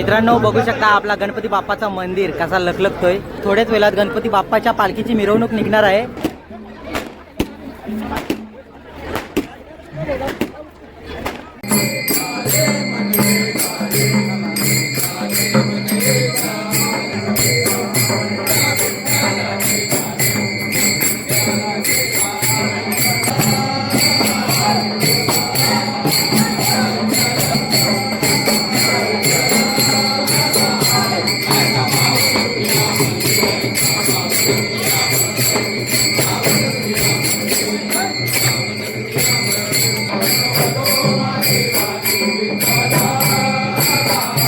मित्रांनो बघू शकता आपला गणपती बाप्पाचं मंदिर कसा लखलखतोय. थोड्याच वेळात गणपती बाप्पाच्या पालखीची मिरवणूक निघणार आहे.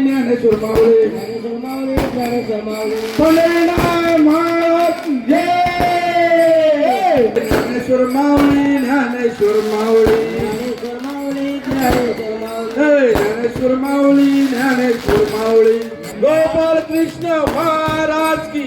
ज्ञानेश्वर माऊली ज्ञानेश्वर माऊली ज्ञानेश्वर माऊली ज्ञानेश्वर माऊली भोलेनाथ महाराज की जय। ज्ञानेश्वर माऊली ज्ञानेश्वर माऊली ज्ञानेश्वर माऊली ज्ञानेश्वर माऊली ज्ञानेश्वर माऊली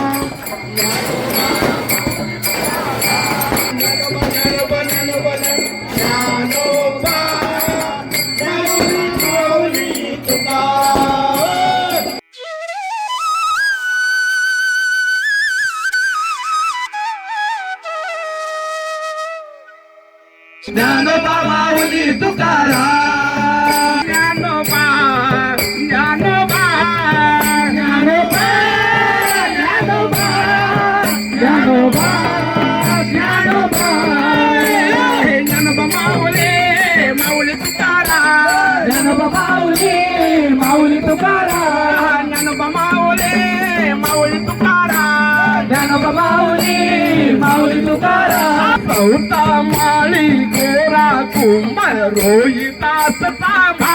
चौथा माळी गोरा कुंभार रोहिदास तांबा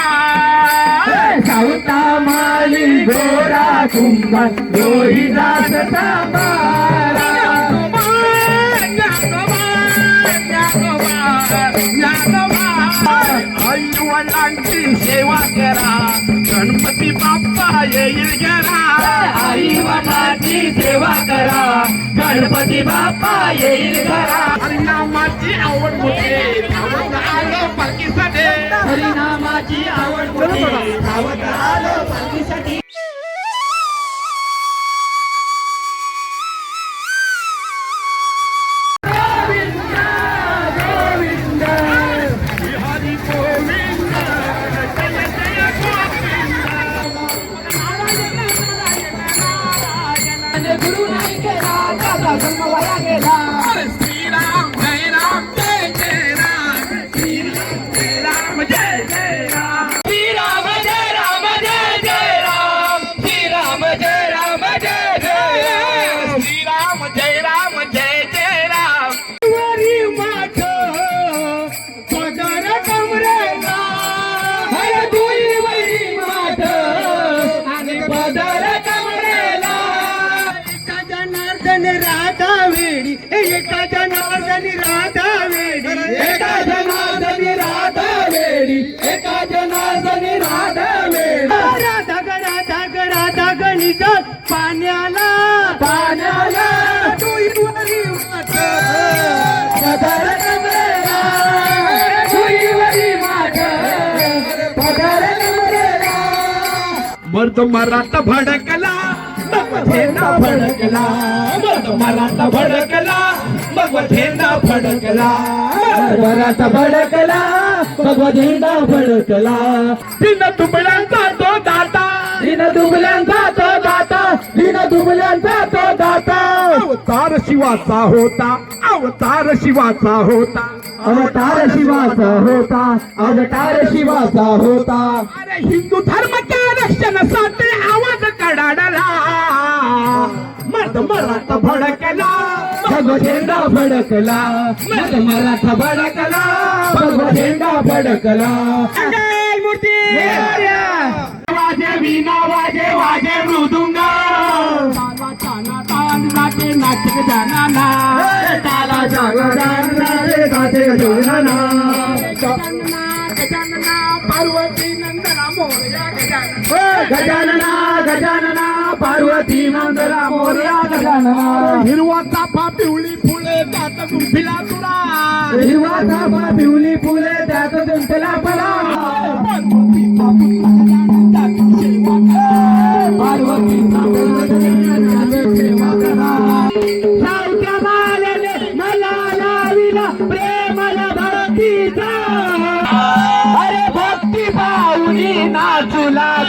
चौथा माळी गोरा कुंभार रोहिदास तांबा आई वडिलांची सेवा करा. गणपती बाप्पा येईल घरा आई वडिलांची सेवा करा. गणपती बाप्पा येईल घरा हरिनामाची आवड होते धावत आलो पालखीसाठी. हरिनामाची आवड होते धावत आलो पालखीसाठी. मत मराठा भडकला मग झेंडा फडकला मत मराठा भडकला मग झेंडा फडकला मराठा भडकला भगवा झेंडा फडकला तीन तुबड्यांचा तो दाता. दिन दुबल्यांचा तो दाता दिन दुबल्यांचा तो दाता. अवतार शिवाचा होता अवतार शिवाचा होता. अवतार शिवाचा होता अवतार शिवाचा होता. अरे हिंदू धर्माच्या रक्षणासाठी आवाज कडाडला. मत मराठा भडकला. भगवा झेंडा मग मराठा भडकला. भगवा झेंडा मंगल मूर्ती. वाजे वीणा वाजे वाजे मृदुंग. ताला ताना तान नाचे नाचक जाना ताला जागा గజానన పార్వతీ నందన మోరియా గజానన हिरवा चाफा पिवळी फुले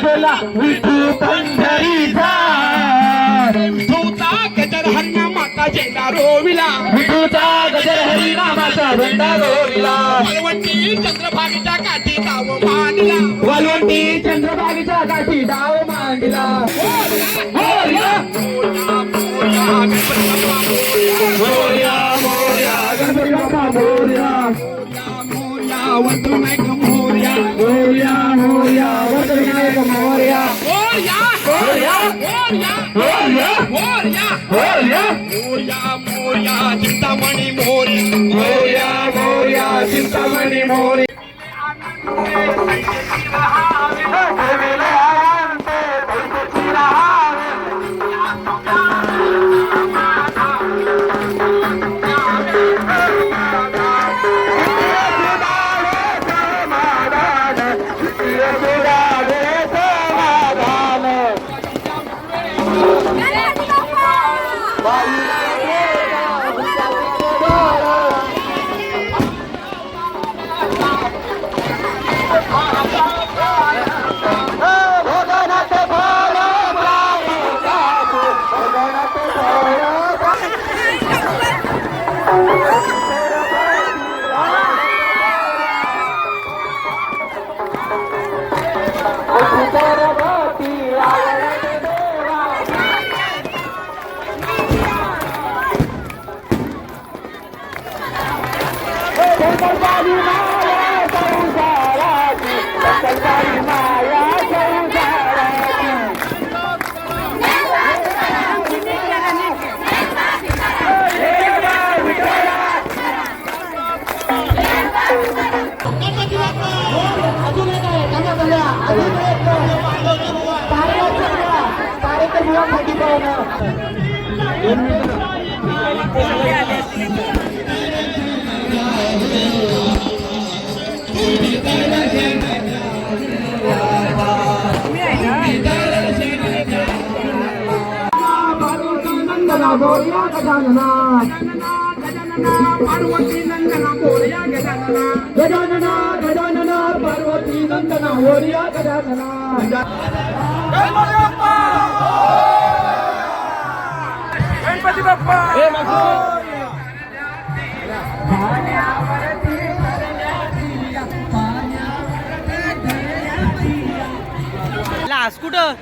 लागला विठू पंढरीचा धोता गजर हन्ना माता झेंडा रोविला विठूचा गजर हरिनामाचा झेंडा रोविला. पार्वती चंद्रभागेच्या काठी ताव मांडला. वालवंटी चंद्रभागेच्या गाठी डाव मांडला. मोरया मोरया मोरया गणपती बाप्पा मोरया मोरया मोरया मोरया मोरया मोरया ஓரியா ஓரியா ஓரியா ஓரியா ஓரியா ஓரியா மோரியா மோரியா சிந்தாமணி மோரி மோரியா மோரியா சிந்தாமணி மோரி नंदना गजानना गजानना पार्वती नंदना मोरया गजानना गजानना गजानना पार्वती नंदना गजानना गणपती बाप्पा लास कुठं?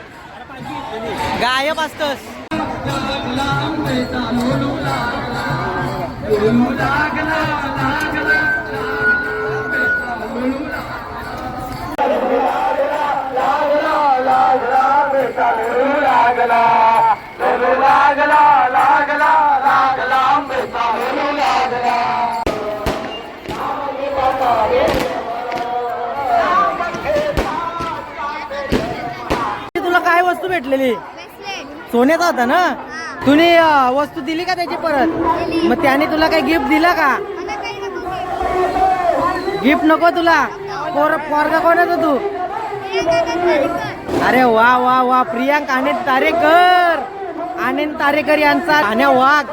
गायब असतस. लागला तुला काय वस्तू भेटलेली? सोन्याचा होता ना? तुम्ही वस्तू दिली का त्याची परत? मग त्याने तुला काही गिफ्ट दिला का? गिफ्ट नको तुला? पोर पोरगा कोणाचा तू अरे वा वा वा प्रियांक आनंद तारेकर. आनंद तारेकर यांचा वाघ.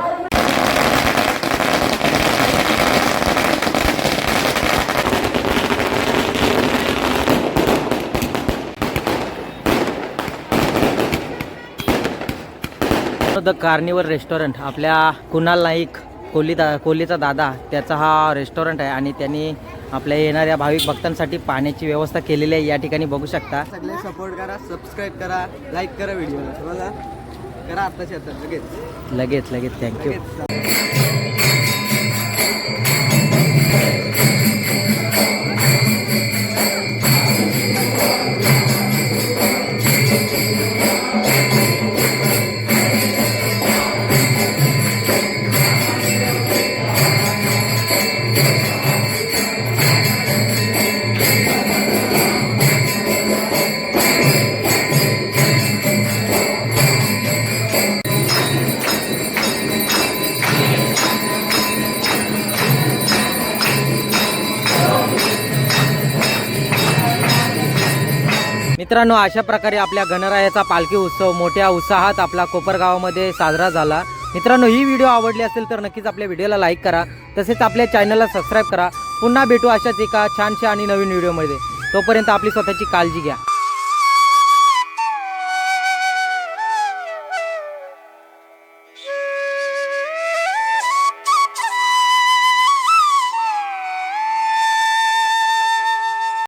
द कार्निवल रेस्टॉरंट आपल्या कुणाल नाईक कोहली दा कोहलीचा दादा त्याचा हा रेस्टॉरंट आहे आणि त्यांनी आपल्या येणाऱ्या भाविक भक्तांसाठी पाण्याची व्यवस्था केलेली आहे. या ठिकाणी बघू शकता. सगळे सपोर्ट करा सबस्क्राईब करा लाईक करा व्हिडिओला बघा. करा आत्ताच्या आता लगेच. लगेच लगेच. थँक्यू मित्रांनो अशा प्रकारे आपल्या गणरायाचा पालखी उत्सव मोठ्या उत्साहात आपला कोपरगावामध्ये साजरा झाला. मित्रांनो ही व्हिडिओ आवडली असेल तर नक्कीच आपल्या व्हिडिओला लाईक करा. तसेच आपल्या चॅनलला सबस्क्राईब करा. पुन्हा भेटू अशाच एका छानशा आणि नवीन व्हिडिओमध्ये. तोपर्यंत आपली स्वतःची काळजी घ्या.